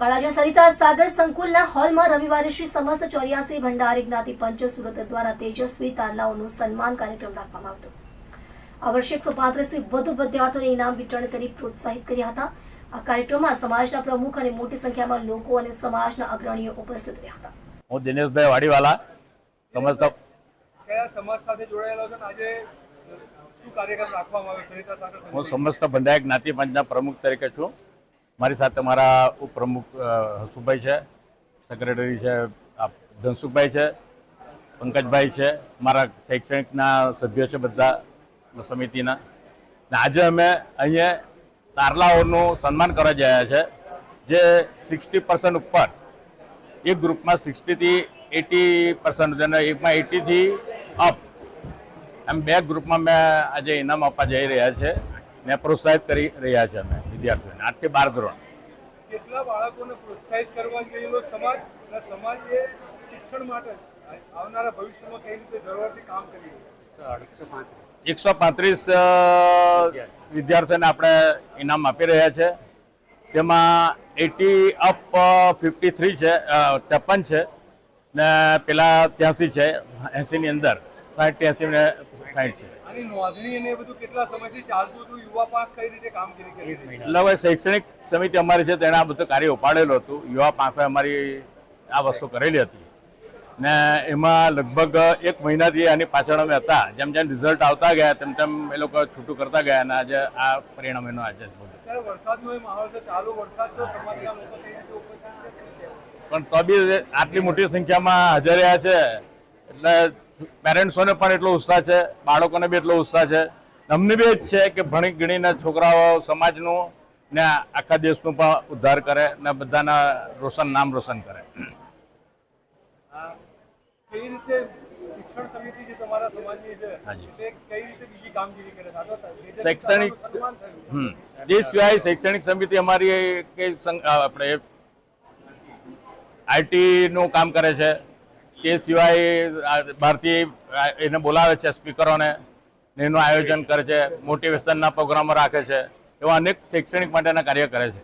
તળાજા સરિતા સાગર સંકુલના હોલમાં રવિવારે શ્રી સમસ્ત ચોર્યાસી ભંડારી જ્ઞાતિ પંચ સુરત દ્વારા તેજસ્વી તારલાઓનું સન્માન કાર્યક્રમ રાખવામાં આવતો. આ વર્ષે એકસો પાંત્રીસથી વધુ વિદ્યાર્થીઓને ઇનામ વિતરણ કરી પ્રોત્સાહિત કર્યા હતા. આ કાર્યક્રમમાં સમાજના પ્રમુખ અને મોટી સંખ્યામાં લોકો અને સમાજના અગ્રણીઓ ઉપસ્થિત રહ્યા હતા. હું દિનેશભાઈ વાડીવાલા સમસ્ત કયા સમાજ સાથે જોડાયેલો છો આજે શું કાર્યક્રમ રાખવામાં આવ્યો? સરિતા સાગર હું સમસ્ત બંધાયક જ્ઞાતિ પંચના પ્રમુખ તરીકે છું. મારી સાથે મારા ઉપપ્રમુખ હસુભાઈ છે, સેક્રેટરી છે ધનસુખભાઈ છે, પંકજભાઈ છે, મારા શૈક્ષણિકના સભ્યો છે બધા સમિતિના. ને આજે અમે અહીંયા તારલાઓનું સન્માન કરવા જયા છે, જે સિક્સટી પર્સન્ટ ઉપર એક ગ્રુપમાં સિક્સટીથી એટી પર્સન્ટ અને એકમાં એટીથી અપ, એમ બે ગ્રુપમાં મેં આજે ઇનામ આપવા જઈ રહ્યા છે, ને પ્રોત્સાહિત કરી રહ્યા છે અમે. વિદ્યાર્થીઓને આઠથી બાર ધોરણ. કેટલા બાળકોને પ્રોત્સાહિત કરવા ગયેલો સમાજ અને સમાજે શિક્ષણ માટે આવનારા ભવિષ્યમાં કઈ રીતે જરૂરથી કામ કરી એકસો પાંત્રીસ વિદ્યાર્થીઓને આપણે ઇનામ આપી રહ્યા છે. તેમાં એટી અપ ફિફ્ટી થ્રી છે ત્રેપન છે ને પેલા ત્યાંસી છે એંસીની અંદર. સાઠ ત્યાંસી ને સાઠ છે. આની નોંધણી અને બધું કેટલા સમયથી ચાલતું હતું યુવા પાંખ કઈ રીતે કામગીરી કરી એટલે હવે શૈક્ષણિક સમિતિ અમારી છે તેણે આ બધું કાર્ય ઉપાડેલું હતું. યુવા પાંખે અમારી આ વસ્તુ કરેલી હતી. ને એમાં લગભગ એક મહિનાથી આની પાછળ અમે હતા. જેમ જેમ રિઝલ્ટ આવતા ગયા તેમ તેમ એ લોકો છૂટું કરતા ગયા અને આજે આ પરિણામ એનો આજે વરસાદનો માહોલ છે ચાલુ વરસાદ છે સમાજના લોકો કઈ રીતે ઉપસ્થિત છે? પણ તો બી આટલી મોટી સંખ્યામાં હાજર રહ્યા છે. એટલે પેરેન્ટ્સોને પણ એટલો ઉત્સાહ છે બાળકોને બી એટલો ઉત્સાહ છે. અમને બી એ જ છે કે ભણી ગણીને છોકરાઓ સમાજનું ને આખા દેશનું પણ ઉદ્ધાર કરે ને બધાના રોશન નામ રોશન કરે. જે શૈક્ષણિક થયું. સિવાય શૈક્ષણિક સમિતિ અમારી આપણે આઈટીનું કામ કરે છે. તે સિવાય બહારથી એને બોલાવે છે સ્પીકરોને એનું આયોજન કરે છે, મોટિવેશનના પ્રોગ્રામો રાખે છે, એવા અનેક શૈક્ષણિક માટેના કાર્ય કરે છે.